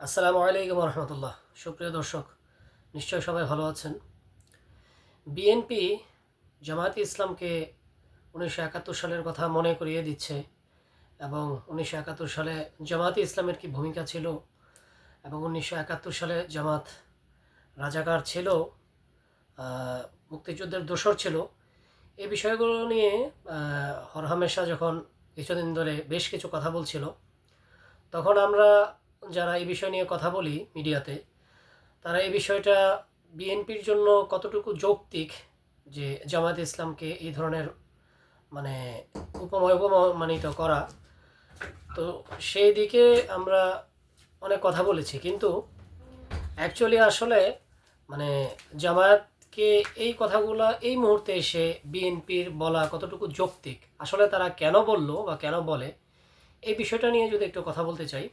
আসসালামু আলাইকুম রহমতুল্লাহ সুপ্রিয় দর্শক, নিশ্চয় সবাই ভালো আছেন। বিএনপি জামায়াতে ইসলামকে উনিশশো একাত্তর সালের কথা মনে করিয়ে দিচ্ছে এবং উনিশশো একাত্তর সালে জামায়াতে ইসলামের কি ভূমিকা ছিল এবং উনিশশো একাত্তর সালে জামাত রাজাকার ছিল মুক্তিযুদ্ধের দোসর ছিল এই বিষয়গুলো নিয়ে হরহামেশা যখন কিছুদিন ধরে বেশ কিছু কথা বলছিল, তখন আমরা যারা এই বিষয় নিয়ে কথা বলি মিডিয়াতে, তারা এই বিষয়টা বিএনপির জন্য কতটুকু যৌক্তিক যে জামাত ইসলামকে এই ধরনের মানে উপময় উপমানিত করা? তো সেই দিকে আমরা অনেক কথা বলেছি, কিন্তু অ্যাকচুয়ালি আসলে মানে জামায়াতকে এই কথাগুলো এই মুহূর্তে এসে বিএনপির বলা কতটুকু যৌক্তিক? আসলে তারা কেন বলল বা কেন বলে? এই বিষয়টা নিয়ে যদি একটু কথা বলতে চাই।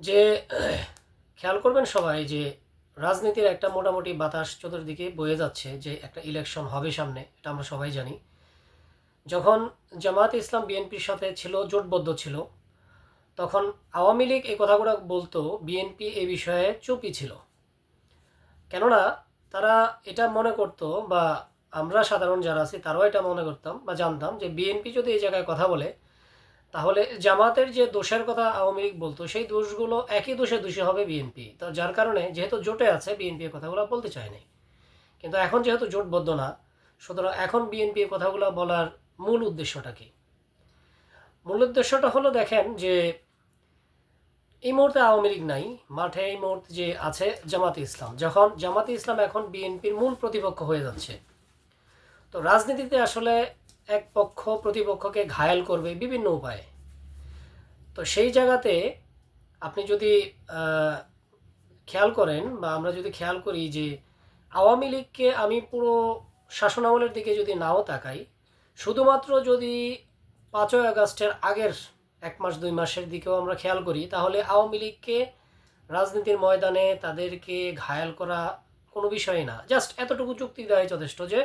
যে, খেয়াল করবেন সবাই যে, রাজনীতির একটা মোটামুটি বাতাস চতুর্দিকে বয়ে যাচ্ছে যে, একটা ইলেকশন হবে সামনে, এটা আমরা সবাই জানি। যখন জামায়াত ইসলাম বিএনপির সাথে ছিল, জোটবদ্ধ ছিল, তখন আওয়ামী লীগ এই কথাগুলো বলতো, বিএনপি এই বিষয়ে চুপই ছিল। কেননা, তারা এটা মনে করতো বা আমরা সাধারণ যারা আছি, তারাও এটা মনে করতাম বা জানতাম যে, বিএনপি যদি এই জায়গায় কথা বলে তাহলে জামাতের যে দোষের কথা আওয়ামী লীগ বলতো, সেই দোষগুলো একই দোষে দোষী হবে বিএনপি তো যার কারণে যেহেতু জোটে আছে বিএনপি এর কথাগুলো বলতে চায়নি কিন্তু এখন যেহেতু জোটবদ্ধ না, সুতরাং এখন বিএনপি এর কথাগুলো বলার মূল উদ্দেশ্যটা কি? মূল উদ্দেশ্যটা হলো দেখেন যে, এই মুহূর্তে আওয়ামী লীগ নাই, মাঠে এই মুহূর্তে যে আছে জামাতে ইসলাম। যখন জামাতে ইসলাম এখন বিএনপির মূল প্রতিপক্ষ হয়ে যাচ্ছে, তো রাজনীতিতে আসলে এক পক্ষ প্রতিপক্ষকে ঘায়াল করবে বিভিন্ন উপায়ে। তো সেই জায়গাতে আপনি যদি খেয়াল করেন বা আমরা যদি খেয়াল করি যে আওয়ামী লীগকে আমি পুরো শাসনামলের দিকে যদি নাও তাকাই, শুধুমাত্র যদি পাঁচই আগস্টের আগের এক মাস, দুই মাসের দিকেও আমরা খেয়াল করি, তাহলে আওয়ামী লীগকে রাজনীতির ময়দানে তাদেরকে ঘায়াল করা কোনো বিষয় না। জাস্ট এতটুকু যুক্তি দেওয়াই যথেষ্ট যে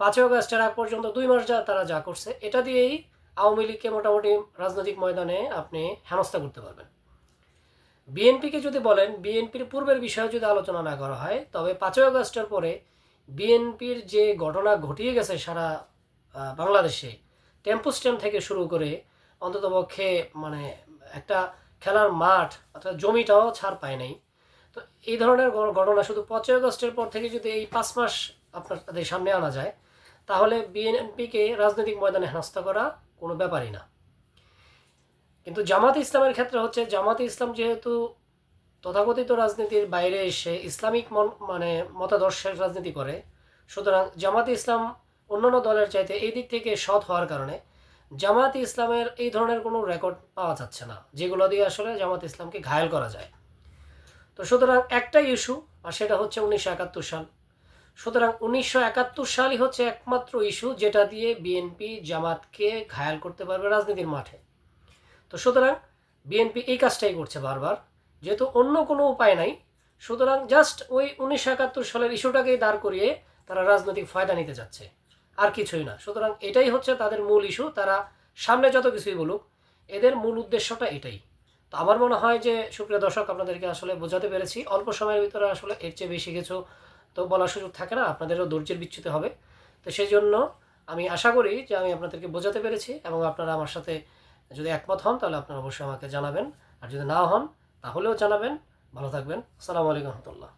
পাঁচই আগস্টের আগ পর্যন্ত দুই মাস যা তারা যা করছে, এটা দিয়েই আওয়ামী লীগকে মোটামুটি রাজনৈতিক ময়দানে আপনি হেনস্থা করতে পারবেন। বিএনপিকে যদি বলেন, বিএনপির পূর্বের বিষয়ে যদি আলোচনা না করা হয়, তবে পাঁচই আগস্টের পরে বিএনপির যে ঘটনা ঘটিয়ে গেছে সারা বাংলাদেশে, টেম্পো স্ট্যান্ড থেকে শুরু করে অন্ততপক্ষে মানে একটা খেলার মাঠ অর্থাৎ জমিটাও ছাড় পায় নাই। তো এই ধরনের ঘটনা শুধু পাঁচই আগস্টের পর থেকে যদি এই পাঁচ মাস আপনার তাদের সামনে আনা যায়, তাহলে বিএনপিকে রাজনৈতিক ময়দানে হেনস্থা করা কোনো ব্যাপারই না। কিন্তু জামাত ইসলামের ক্ষেত্রে হচ্ছে, জামাত ইসলাম যেহেতু তথাকথিত রাজনীতির বাইরে এসে ইসলামিক মন মতাদর্শের রাজনীতি করে, সুতরাং জামাত ইসলাম অন্যান্য দলের চাইতে এই দিক থেকে সৎ হওয়ার কারণে জামাত ইসলামের এই ধরনের কোনো রেকর্ড পাওয়া যাচ্ছে না, যেগুলো দিয়ে আসলে জামাত ইসলামকে ঘায়াল করা যায়। তো সুতরাং একটাই ইস্যু আর সেটা হচ্ছে উনিশশো একাত্তর সাল। সুতরাং উনিশশো একাত্তর সালই হচ্ছে একমাত্র ইস্যু যেটা দিয়ে বিএনপি জামাতকে ঘায়াল করতে পারবে রাজনীতির মাঠে। তো সুতরাং বিএনপি এই কাজটাই করছে বারবার, যেহেতু অন্য কোনো উপায় নাই। সুতরাং জাস্ট ওই উনিশশো একাত্তর সালের ইস্যুটাকেই দাঁড় করিয়ে তারা রাজনৈতিক ফায়দা নিতে যাচ্ছে, আর কিছুই না। সুতরাং এটাই হচ্ছে তাদের মূল ইস্যু, তারা সামনে যত কিছুই বলুক, এদের মূল উদ্দেশ্যটা এটাই। তো আমার মনে হয় যে, সুপ্রিয় দর্শক, আপনাদেরকে আসলে বোঝাতে পেরেছি, অল্প সময়ের ভিতরে আসলে এর চেয়ে বেশি কিছু তো বলার সুযোগ থাকে না, আপনাদেরও ধৈর্যের বিচ্যুতি হবে। তো সেই জন্য আমি আশা করি যে আমি আপনাদেরকে বোঝাতে পেরেছি এবং আপনারা আমার সাথে যদি একমত হন, তাহলে আপনারা অবশ্যই আমাকে জানাবেন। আর যদি না হন, তাহলেও জানাবেন। ভালো থাকবেন। আসসালামু আলাইকুম রহমতুল্লাহ।